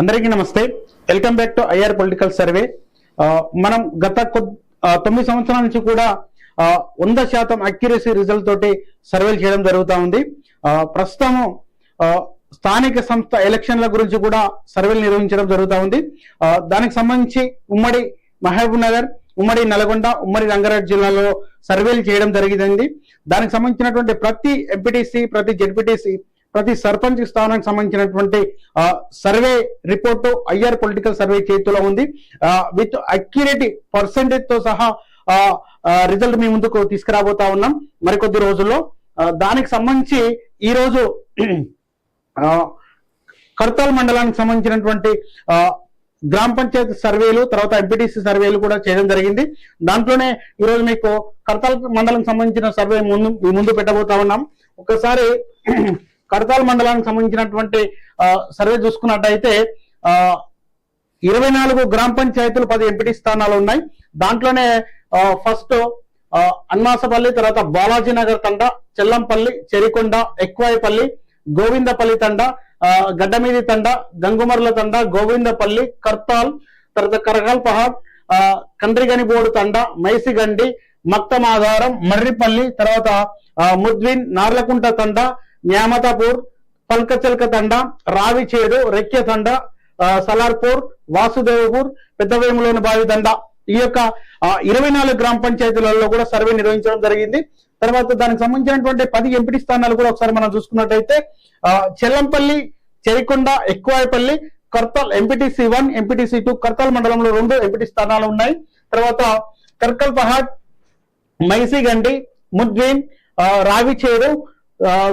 అందరికీ నమస్తే. Welcome back to IR political survey మనం గత తొమ్మిది సంవత్సరాల నుంచి కూడా వంద శాతం అక్యురసీ రిజల్ట్ తోటి సర్వేలు చేయడం జరుగుతూ ఉంది. ప్రస్తుతం ఆ, స్థానిక సంస్థ ఎలక్షన్ల గురించి కూడా సర్వేలు నిర్వహించడం జరుగుతూ ఉంది. దానికి సంబంధించి ఉమ్మడి మహబూబ్ నగర్ ఉమ్మడి నల్గొండ ఉమ్మడి రంగారెడ్డి జిల్లాలో సర్వేలు చేయడం జరిగింది. దానికి సంబంధించినటువంటి ప్రతి ఎంపీటీసీ ప్రతి జెడ్పీటీసీ ప్రతి సర్పంచ్ స్థానానికి సంబంధించినటువంటి survey report IR political survey చేతిలో ఉంది. విత్ అక్యురేట్ పర్సంటేజ్తో సహా రిజల్ట్ మీ ముందుకు తీసుకురాబోతా ఉన్నాం. మరికొద్ది రోజుల్లో దానికి సంబంధించి ఈ రోజు కర్తాల్ మండలానికి సంబంధించినటువంటి గ్రామ పంచాయతీ సర్వేలు తర్వాత ఎంపీటీసీ సర్వేలు కూడా చేయడం జరిగింది. దాంట్లోనే ఈ రోజు మీకు కర్తాల్ మండలం సంబంధించిన సర్వే ముందు మీ ముందు పెట్టబోతా ఉన్నాం. ఒకసారి కర్తాల్ మండలానికి సంబంధించినటువంటి సర్వే చూసుకున్నట్టయితే ఆ, ఇరవై నాలుగు గ్రామ పంచాయతీలు పది ఎంపీటీ స్థానాలు ఉన్నాయి. దాంట్లోనే ఫస్ట్ అన్నాసపల్లి అన్మాసపల్లి తర్వాత బాలాజీ నగర్ తండ చెల్లంపల్లి చెరికొండ ఎక్కువాయిపల్లి గోవిందపల్లి తండ ఆ, గడ్డమీది తండ గంగుమర్ల తండ గోవిందపల్లి కర్తాల్ తర్వాత కరగాల్ పహాడ్ ఆ, కండ్రిగనిబోడు తండ మైసిగండి మత్తమాధారం మర్రిపల్లి తర్వాత ఆ, ముద్విన్ నార్లకుంట తండ న్యామతాపూర్ పల్కచల్క తండ రావిచేడు రెక్కె తండ ఆ, సలార్పూర్ వాసుదేవపూర్ పెద్దవేములోని బావి తండ ఈ యొక్క ఇరవై నాలుగు గ్రామ పంచాయతీలలో కూడా సర్వే నిర్వహించడం జరిగింది. తర్వాత దానికి సంబంధించినటువంటి పది ఎంపీ స్థానాలు కూడా ఒకసారి మనం చూసుకున్నట్టయితే Chellampalli Cherikonda Ekkuvayapalli Kartal MPTC one MPTC two Kartal మండలంలో రెండు ఎంపీటీ స్థానాలు ఉన్నాయి. తర్వాత కర్కల్ పహాడ్ మైసిగండి ముద్వీన్ రావిచేరు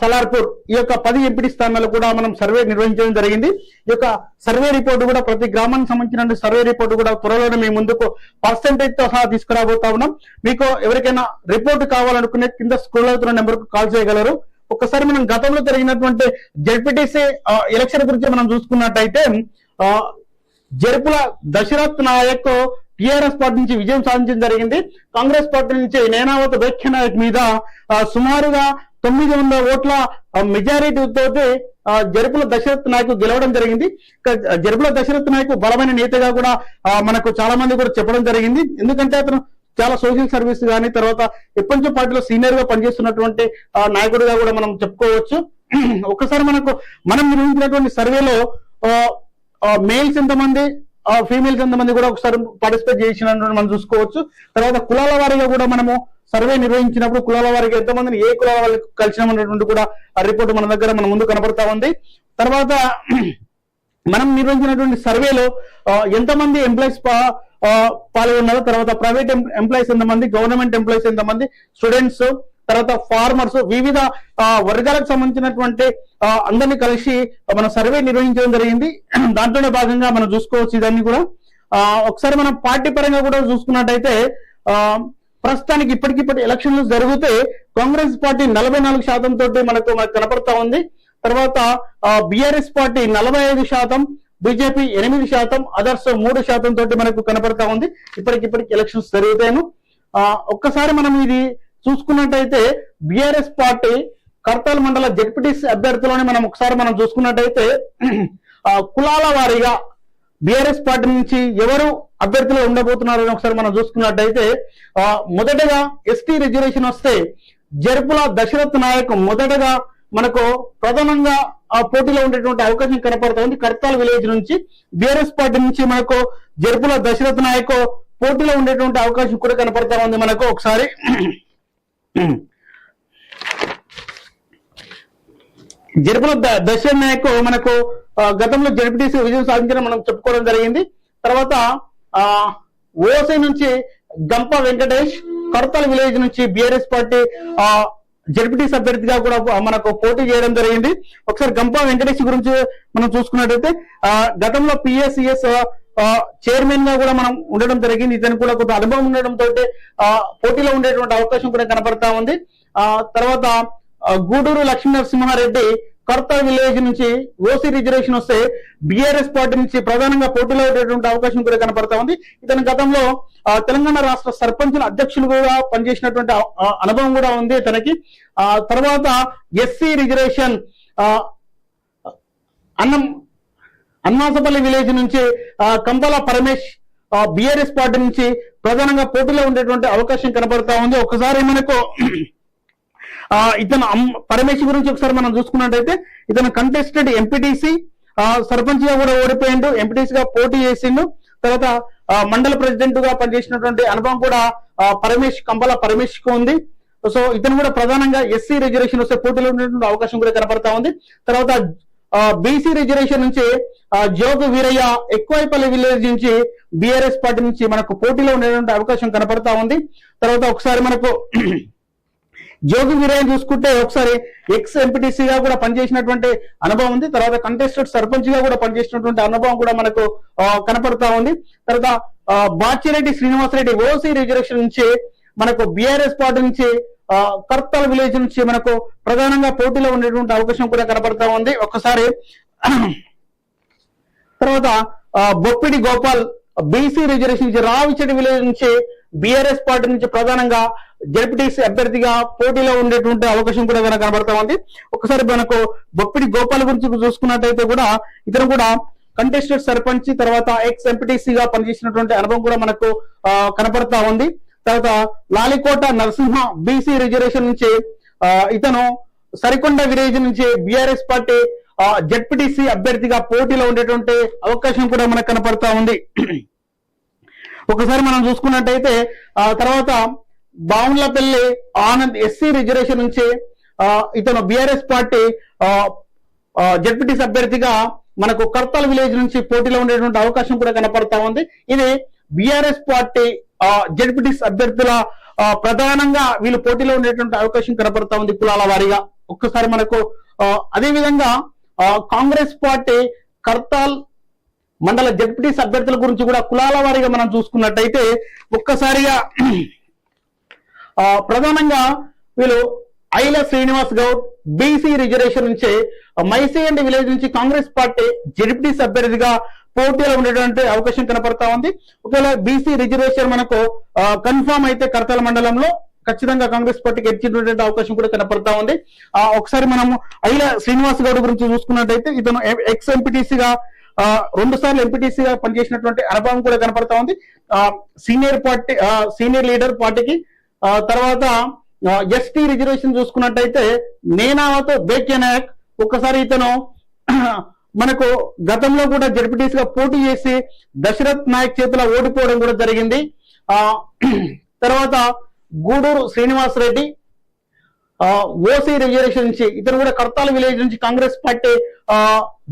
సలార్పూర్ ఈ యొక్క పది ఎంపీటీ స్థానాలు కూడా మనం సర్వే నిర్వహించడం జరిగింది. ఈ యొక్క సర్వే రిపోర్ట్ కూడా ప్రతి గ్రామానికి సంబంధించిన సర్వే రిపోర్ట్ కూడా త్వరలోనే మీ ముందుకు పర్సెంటేజ్తో సహా తీసుకురాబోతా ఉన్నాం. మీకు ఎవరికైనా రిపోర్ట్ కావాలనుకునే కింద స్కూల్ అవుతున్న నెంబర్కు కాల్ చేయగలరు. ఒకసారి మనం గతంలో జరిగినటువంటి జడ్పీటీసీ ఎలక్షన్ గురించి మనం చూసుకున్నట్టయితే ఆ, జరుపుల దశరథ్ నాయక్ టిఆర్ఎస్ పార్టీ నుంచి విజయం సాధించడం జరిగింది. కాంగ్రెస్ పార్టీ నుంచి నేనావత వ్యాఖ్య నాయక్ మీద సుమారుగా తొమ్మిది వందల ఓట్ల మెజారిటీతో జరుపుల దశరథ్ నాయకు గెలవడం జరిగింది. జరుపుల దశరథ్ నాయకు బలమైన నేతగా కూడా మనకు చాలా మంది కూడా చెప్పడం జరిగింది. ఎందుకంటే అతను చాలా సోషల్ సర్వీస్ కానీ తర్వాత ఎప్పటి పార్టీలో సీనియర్గా పనిచేస్తున్నటువంటి ఆ, నాయకుడిగా కూడా మనం చెప్పుకోవచ్చు. ఒకసారి మనకు మనం నిర్వహించినటువంటి సర్వేలో మేల్స్ ఎంతమంది ఫీమేల్స్ ఎంతమంది కూడా ఒకసారి పార్టిసిపేట్ చేసినట్టు మనం చూసుకోవచ్చు. తర్వాత కులాల వారీగా కూడా మనము సర్వే నిర్వహించినప్పుడు కులాల వారికి ఎంతమందిని ఏ కులాల వాళ్ళకి కలిసినామన్నటువంటి కూడా ఆ రిపోర్ట్ మన దగ్గర మన ముందు కనపడతా ఉంది. తర్వాత మనం నిర్వహించినటువంటి సర్వేలో ఎంతమంది ఎంప్లాయీస్ పాల్గొన్నారు తర్వాత ప్రైవేట్ ఎంప్లాయీస్ ఎంతమంది గవర్నమెంట్ ఎంప్లాయీస్ ఎంతమంది స్టూడెంట్స్ తర్వాత ఫార్మర్స్ వివిధ వర్గాలకు సంబంధించినటువంటి అందరినీ కలిసి మన సర్వే నిర్వహించడం జరిగింది. దాంట్లోనే భాగంగా మనం చూసుకోవచ్చు ఇదన్నీ కూడా. ఒకసారి మనం పార్టీ పరంగా కూడా చూసుకున్నట్టయితే ఆ, ప్రస్తుతానికి ఇప్పటికిప్పటి ఎలక్షన్లు జరిగితే కాంగ్రెస్ పార్టీ నలభై నాలుగు శాతం తోటి మనకు మనకు కనపడతా ఉంది. తర్వాత బిఆర్ఎస్ పార్టీ నలభై ఐదు శాతం బీజేపీ ఎనిమిది శాతం అదర్స్ మూడు శాతం తోటి మనకు కనపడతా ఉంది. ఇప్పటికిప్పటికి ఎలక్షన్స్ జరుగుతాను ఆ, ఒక్కసారి మనం ఇది చూసుకున్నట్టయితే బిఆర్ఎస్ పార్టీ కర్తాల్ మండల జడ్పీటీసీ అభ్యర్థులని మనం ఒకసారి మనం చూసుకున్నట్టయితే ఆ, కులాల వారీగా బిఆర్ఎస్ పార్టీ నుంచి ఎవరు అభ్యర్థులు ఉండబోతున్నారు అని ఒకసారి మనం చూసుకున్నట్టయితే ఆ, మొదటగా ఎస్టీ రిజర్వేషన్ వస్తే జరుపుల దశరథ్ నాయక్ మొదటగా మనకు ప్రధానంగా ఆ పోటీలో ఉండేటువంటి అవకాశం కనపడుతుంది కర్తాల్ విలేజ్ నుంచి బిఆర్ఎస్ పార్టీ నుంచి మనకు జరుపుల దశరథ్ నాయక్ పోటీలో ఉండేటువంటి అవకాశం కూడా కనపడతా ఉంది మనకు ఒకసారి. జరుపుల ద- దశరథ్ నాయక్ మనకు గతంలో జడ్పీటీసీ విజయం సాధించడం మనం చెప్పుకోవడం జరిగింది. తర్వాత ఆ ఓసై నుంచి గంప వెంకటేష్ కడతల విలేజ్ నుంచి బిఆర్ఎస్ పార్టీ ఆ జడ్పీటీసీ అభ్యర్థిగా కూడా మనకు పోటీ చేయడం జరిగింది. ఒకసారి గంప వెంకటేష్ గురించి మనం చూసుకున్నట్టయితే ఆ గతంలో పిఎస్సిఎస్ చైర్మన్గా కూడా మనం ఉండడం జరిగింది. ఇతను కూడా కొంత అనుభవం ఉండడంతో ఆ పోటీలో ఉండేటువంటి అవకాశం కూడా కనపడతా ఉంది. ఆ తర్వాత గూడూరు లక్ష్మీ నరసింహారెడ్డి కర్త విలేజ్ నుంచి ఓసీ రిజర్వేషన్ వస్తే బిఆర్ఎస్ పార్టీ నుంచి ప్రధానంగా పోటీలో ఉండేటువంటి అవకాశం కూడా కనపడతా ఉంది. ఇతని గతంలో తెలంగాణ రాష్ట్ర సర్పంచుల అధ్యక్షులుగా పనిచేసినటువంటి అనుభవం కూడా ఉంది తనకి ఆ తర్వాత ఎస్సీ రిజర్వేషన్ ఆ, అన్నం అన్నాసపల్లి విలేజ్ నుంచి ఆ, కంబల పరమేష్ బిఆర్ఎస్ పార్టీ నుంచి ప్రధానంగా పోటీలో ఉండేటువంటి అవకాశం కనపడతా ఉంది. ఒకసారి మనకు ఇతను అమ్- గురించి ఒకసారి మనం చూసుకున్నట్టయితే ఇతను కంటెస్టెడ్ ఎంపీటీసీ సర్పంచ్గా కూడా ఓడిపోయిండు. ఎంపీటీసీ గా పోటీ చేసిండు. తర్వాత మండల ప్రెసిడెంట్గా పనిచేసినటువంటి అనుభవం కూడా పరమేష్ పరమేశ్ కంబల పరమేశ్కు ఉంది. సో ఇతను కూడా ప్రధానంగా ఎస్సీ రిజర్వేషన్ వస్తే పోటీలో ఉండేటువంటి అవకాశం కూడా కనపడతా ఉంది. తర్వాత బీసీ రిజర్వేషన్ నుంచి ఆ, వీరయ్య ఎక్కువైపల్లి విలేజ్ నుంచి బీఆర్ఎస్ పార్టీ నుంచి మనకు పోటీలో ఉండేటువంటి అవకాశం కనపడతా ఉంది. తర్వాత ఒకసారి మనకు జోగి వీరయ్య చూసుకుంటే ఒకసారి ఎక్స్ ఎంపీటీసీగా కూడా పనిచేసినటువంటి అనుభవం ఉంది. తర్వాత కంటెస్టెడ్ సర్పంచ్గా కూడా పనిచేసినటువంటి అనుభవం కూడా మనకు కనపడతా ఉంది. తర్వాత బాచిరెడ్డి శ్రీనివాసరెడ్డి ఓసీ రిజర్వేషన్ నుంచి మనకు బీఆర్ఎస్ పార్టీ నుంచి ఆ, కర్తల విలేజ్ నుంచి మనకు ప్రధానంగా పోటీలో ఉండేటువంటి అవకాశం కూడా కనపడతా ఉంది. ఒకసారి తర్వాత బొప్పిడి గోపాల్ బీసీ రిజర్వేషన్ నుంచి రావిచెడి విలేజ్ నుంచి బీఆర్ఎస్ పార్టీ నుంచి ప్రధానంగా జడ్పీటీసీ అభ్యర్థిగా పోటీలో ఉండేటువంటి అవకాశం కూడా కనుక కనబడతా ఉంది? ఒకసారి మనకు బొప్పిడి గోపాల్ గురించి చూసుకున్నట్టయితే కూడా ఇతను కూడా కంటెస్టెడ్ సర్పంచ్ తర్వాత ఎక్స్ ఎంపీటీసీగా పనిచేసినటువంటి అనుభవం కూడా మనకు కనపడతా ఉంది. తర్వాత లాలికోట నరసింహ బీసీ రిజర్వేషన్ నుంచి ఇతను సరికొండ విలేజ్ నుంచి బీఆర్ఎస్ పార్టీ జడ్పీటీసీ అభ్యర్థిగా పోటీలో ఉండేటువంటి అవకాశం కూడా మనకు కనపడతా ఉంది. ఒకసారి మనం చూసుకున్నట్టయితే ఆ తర్వాత బావున్లపల్లి ఆనంద్ ఎస్సీ రిజర్వేషన్ నుంచి ఆ, ఇతను బిఆర్ఎస్ పార్టీ జడ్పీటీసీ అభ్యర్థిగా మనకు కర్తాల్ విలేజ్ నుంచి పోటీలో ఉండేటువంటి అవకాశం కూడా కనపడతా ఉంది. ఇది బీఆర్ఎస్ పార్టీ జడ్పీటీసీ అభ్యర్థుల ఆ, ప్రధానంగా వీళ్ళు పోటీలో ఉండేటువంటి అవకాశం కనపడతా ఉంది కులాల వారీగా. ఒక్కసారి మనకు ఆ, అదే విధంగా ఆ, కాంగ్రెస్ పార్టీ కర్తాల్ మండల జడ్పీటీసీ అభ్యర్థుల గురించి కూడా కులాల వారీగా మనం చూసుకున్నట్టయితే ఒక్కసారిగా ఆ, ప్రధానంగా వీళ్ళు ఐల శ్రీనివాస్ గౌడ్ బీసీ రిజర్వేషన్ నుంచి అండ్ విలేజ్ నుంచి కాంగ్రెస్ పార్టీ జడ్పీటీసీ అభ్యర్థిగా పోటీలో ఉండేటువంటి అవకాశం కనపడతా ఉంది. ఒకవేళ బీసీ రిజర్వేషన్ మనకు కన్ఫామ్ అయితే కర్తల మండలంలో ఖచ్చితంగా కాంగ్రెస్ పార్టీకి ఎచ్చేటువంటి అవకాశం కూడా కనపడతా ఉంది. ఆ ఒకసారి మనము ఐల శ్రీనివాస్ గౌడ్ గురించి చూసుకున్నట్టయితే ఇతను ఎక్స్ ఎంపీటీసీగా రెండు సార్లు ఎంపీటీసీగా పనిచేసినటువంటి అనుభవం కూడా కనపడతా ఉంది. ఆ, సీనియర్ పార్టీ సీనియర్ లీడర్ పార్టీకి ఆ, తర్వాత ఎస్టీ రిజర్వేషన్ చూసుకున్నట్టయితే నేనాతో బేక్య నాయక్ ఒక్కసారి ఇతను మనకు గతంలో కూడా జడ్పీటీసీగా పోటీ చేసి దశరథ్ నాయక్ చేతిలో ఓడిపోవడం కూడా జరిగింది. ఆ తర్వాత గూడూరు శ్రీనివాస్ రెడ్డి ఓసీ రిజర్వేషన్ నుంచి ఇతను కూడా కర్తాల విలేజ్ నుంచి కాంగ్రెస్ పార్టీ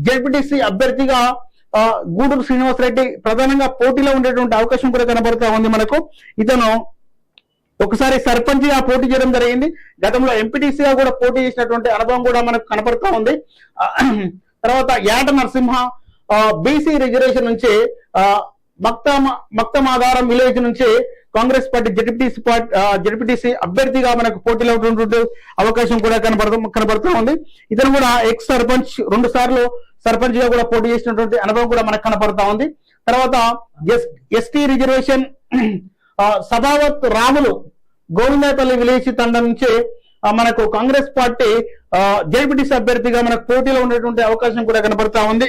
జడ్పీటీసీ అభ్యర్థిగా ఆ, గూడూరు శ్రీనివాస్ రెడ్డి ప్రధానంగా పోటీలో ఉండేటువంటి అవకాశం కూడా కనబడతా ఉంది మనకు. ఇతను ఒకసారి సర్పంచ్గా పోటీ చేయడం జరిగింది. గతంలో ఎంపీటీసీగా కూడా పోటీ చేసినటువంటి అనుభవం కూడా మనకు కనపడతా ఉంది. తర్వాత యాట నరసింహ బీసీ రిజర్వేషన్ నుంచి ఆ, మక్తమ మక్తమాధారం విలేజ్ నుంచి Congress party ZPTC party ZPTC అభ్యర్థిగా మనకు పోటీలో ఉన్నటువంటి అవకాశం కూడా కనపడుతూ కనబడుతూ ఉంది. ఇతను కూడా ఎక్స్ సర్పంచ్ రెండు సార్లు సర్పంచ్గా కూడా పోటీ చేసినటువంటి అనుభవం కూడా మనకు కనపడతా ఉంది. తర్వాత S ST reservation Sabhavath Ramulu Govindapalli village తండం నుంచి మనకు కాంగ్రెస్ పార్టీ జడ్పీటీసీ అభ్యర్థిగా మనకు పోటీలో ఉండేటువంటి అవకాశం కూడా కనపడతా ఉంది.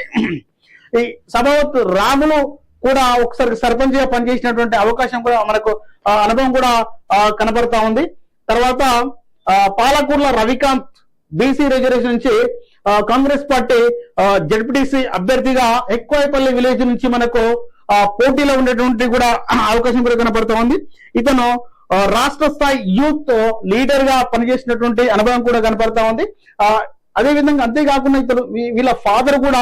ఈ సభావత్ రాములు కూడా ఒకసారి సర్పంచ్గా పనిచేసినటువంటి అవకాశం కూడా మనకు ఆ, అనుభవం కూడా కనబడతా ఉంది. తర్వాత ఆ, పాలకూర్ల రవికాంత్ బీసీ రిజర్వేషన్ నుంచి కాంగ్రెస్ పార్టీ జడ్పీటీసీ అభ్యర్థిగా ఎక్కువైపల్లి విలేజ్ నుంచి మనకు ఆ, పోటీలో ఉండేటువంటి కూడా అవకాశం కూడా కనపడతా ఉంది. ఇతను రాష్ట్ర స్థాయి యూత్ లీడర్గా పనిచేసినటువంటి అనుభవం కూడా కనపడతా ఉంది. ఆ, అదే విధంగా అంతేకాకుండా ఇతను వీళ్ళ ఫాదర్ కూడా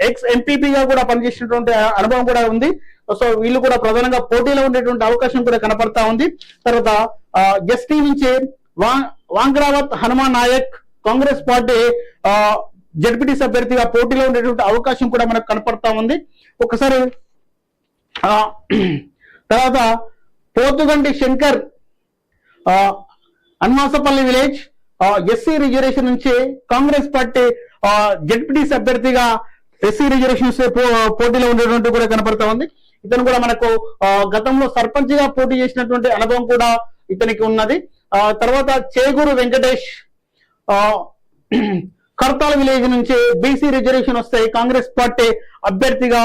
ఎక్స్ ఎంపీపీగా కూడా పనిచేసినటువంటి అనుభవం కూడా ఉంది. సో వీళ్ళు కూడా ప్రధానంగా పోటీలో ఉండేటువంటి అవకాశం కూడా కనపడతా ఉంది. తర్వాత ఎస్టీ నుంచి వా- వాంగ్రావత్ హనుమాన్ నాయక్ కాంగ్రెస్ పార్టీ జడ్పీటీసీ అభ్యర్థిగా పోటీలో ఉండేటువంటి అవకాశం కూడా మనకు కనపడతా ఉంది. ఒకసారి ఆ, తర్వాత పోతుగంటి శంకర్ ఆ, అన్వాసపల్లి విలేజ్ ఎస్సీ రిజర్వేషన్ నుంచి కాంగ్రెస్ పార్టీ జడ్పీటీసీ అభ్యర్థిగా ఎస్సీ రిజర్వేషన్స్ పోటీలో ఉండేటువంటి కూడా కనపడతా ఉంది. ఇతను కూడా మనకు గతంలో సర్పంచ్గా పోటీ చేసినటువంటి అనుభవం కూడా ఇతనికి ఉన్నది. ఆ తర్వాత చేగూరు వెంకటేష్ ఆ, కర్తాల విలేజ్ నుంచి బీసీ రిజర్వేషన్ వస్తాయి కాంగ్రెస్ పార్టీ అభ్యర్థిగా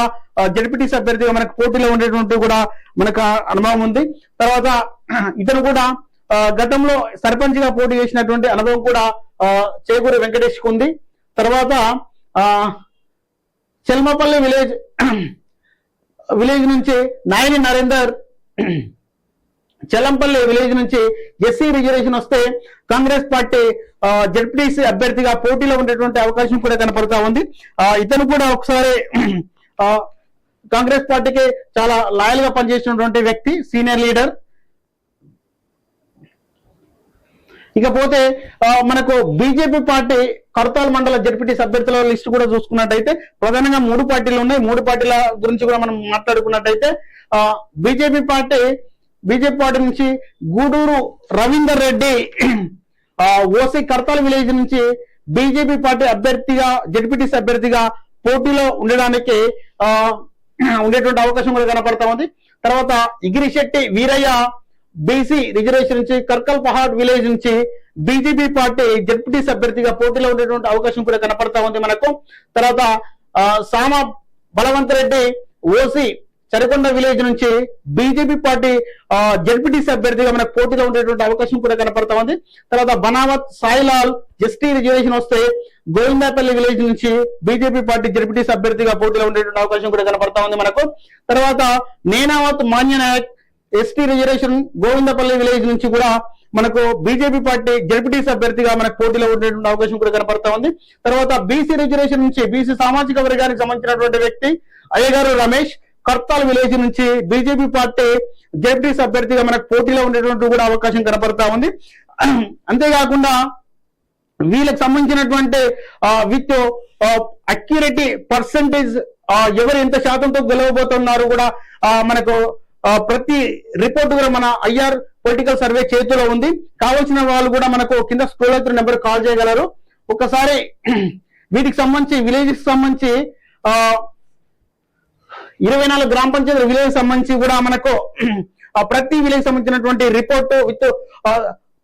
జడ్పీటీసీ అభ్యర్థిగా మనకు పోటీలో ఉండేటువంటి కూడా మనకు అనుభవం ఉంది. తర్వాత ఇతను కూడా గతంలో సర్పంచ్గా పోటీ చేసినటువంటి అనుభవం కూడా ఆ, వెంకటేష్కు ఉంది. తర్వాత ఆ చెల్మపల్లి విలేజ్ విలేజ్ నుంచి నాయని నరేందర్ చెల్లంపల్లి విలేజ్ నుంచి ఎస్సీ రిజర్వేషన్ వస్తే కాంగ్రెస్ పార్టీ జడ్పీటీసీ అభ్యర్థిగా పోటీలో ఉండేటువంటి అవకాశం కూడా కనపడతా ఉంది. ఇతను కూడా ఒకసారి ఆ, కాంగ్రెస్ పార్టీకి చాలా లాయల్గా పనిచేసినటువంటి వ్యక్తి సీనియర్ లీడర్. ఇకపోతే మనకు బీజేపీ పార్టీ కడతాల్ మండల జడ్పీటీ అభ్యర్థుల లిస్ట్ కూడా చూసుకున్నట్టయితే ప్రధానంగా మూడు పార్టీలు ఉన్నాయి. మూడు పార్టీల గురించి కూడా మనం మాట్లాడుకున్నట్టయితే బీజేపీ పార్టీ బీజేపీ పార్టీ నుంచి గూడూరు రవీందర్ రెడ్డి ఆ, ఓసీ కడతాల్ విలేజ్ నుంచి బీజేపీ పార్టీ అభ్యర్థిగా జడ్పీటీసీ అభ్యర్థిగా పోటీలో ఉండడానికి ఆ, ఉండేటువంటి అవకాశం కూడా కనపడతా ఉంది. తర్వాత ఇగిరిశెట్టి వీరయ్య బీసీ రిజర్వేషన్ నుంచి కర్కల్ పహాడ్ విలేజ్ నుంచి బీజేపీ పార్టీ జడ్పీటీసీ అభ్యర్థిగా పోటీలో ఉండేటువంటి అవకాశం కూడా కనపడతా ఉంది మనకు. తర్వాత ఆ, సామ బలవంత్ రెడ్డి ఓసీ చరికొండ విలేజ్ నుంచి బీజేపీ పార్టీ జడ్పీటీసీ అభ్యర్థిగా మనకు పోటీలో ఉండేటువంటి అవకాశం కూడా కనపడతా ఉంది. తర్వాత బనావత్ సాయిలాల్ ఎస్టీ రిజర్వేషన్ వస్తే గోవిందాపల్లి విలేజ్ నుంచి బీజేపీ పార్టీ జడ్పీటీసీ అభ్యర్థిగా పోటీలో ఉండేటువంటి అవకాశం కూడా కనపడతా ఉంది మనకు. తర్వాత Nenavath Manyanayak ST reservation Govindapalli village నుంచి కూడా మనకు బీజేపీ పార్టీ జడ్పీటీసీ అభ్యర్థిగా మనకు పోటీలో ఉండేటువంటి అవకాశం కూడా కనపడతా ఉంది. తర్వాత బీసీ రిజర్వేషన్ నుంచి బీసీ సామాజిక వర్గానికి సంబంధించినటువంటి వ్యక్తి అయ్యగారు రమేష్ కర్తాల్ విలేజ్ నుంచి బీజేపీ పార్టీ జడ్పీటీసీ అభ్యర్థిగా మనకు పోటీలో ఉండేటువంటి కూడా అవకాశం కనపడతా ఉంది. అంతేకాకుండా వీళ్ళకి సంబంధించినటువంటి విత్ అక్యురేటీ పర్సంటేజ్ ఎవరు ఎంత శాతంతో గెలవబోతున్నారు కూడా మనకు ప్రతి రిపోర్ట్ కూడా మన ఐఆర్ పొలిటికల్ సర్వే చేతిలో ఉంది. కావాల్సిన వాళ్ళు కూడా మనకు కింద స్క్రోల్ అవుతున్న నెంబర్ కాల్ చేయగలరు. ఒకసారి వీటికి సంబంధించి విలేజ్ సంబంధించి ఆ ఇరవై నాలుగు గ్రామ పంచాయతీ విలేజ్ సంబంధించి కూడా మనకు ఆ ప్రతి విలేజ్ సంబంధించినటువంటి రిపోర్ట్ విత్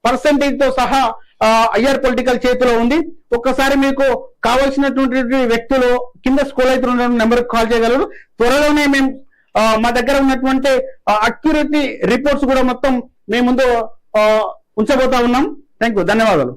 పర్సంటేజ్తో సహా ఐఆర్ పొలిటికల్ చేతిలో ఉంది. ఒక్కసారి మీకు కావాల్సినటువంటి వ్యక్తులు కింద స్కూల్ అయితే నెంబర్ కాల్ చేయగలరు. త్వరలోనే మేము మా దగ్గర ఉన్నటువంటి అక్యురేటీ రిపోర్ట్స్ కూడా మొత్తం మేము ముందు ఆ, ఉంచబోతా ఉన్నాం. థ్యాంక్ యూ ధన్యవాదాలు.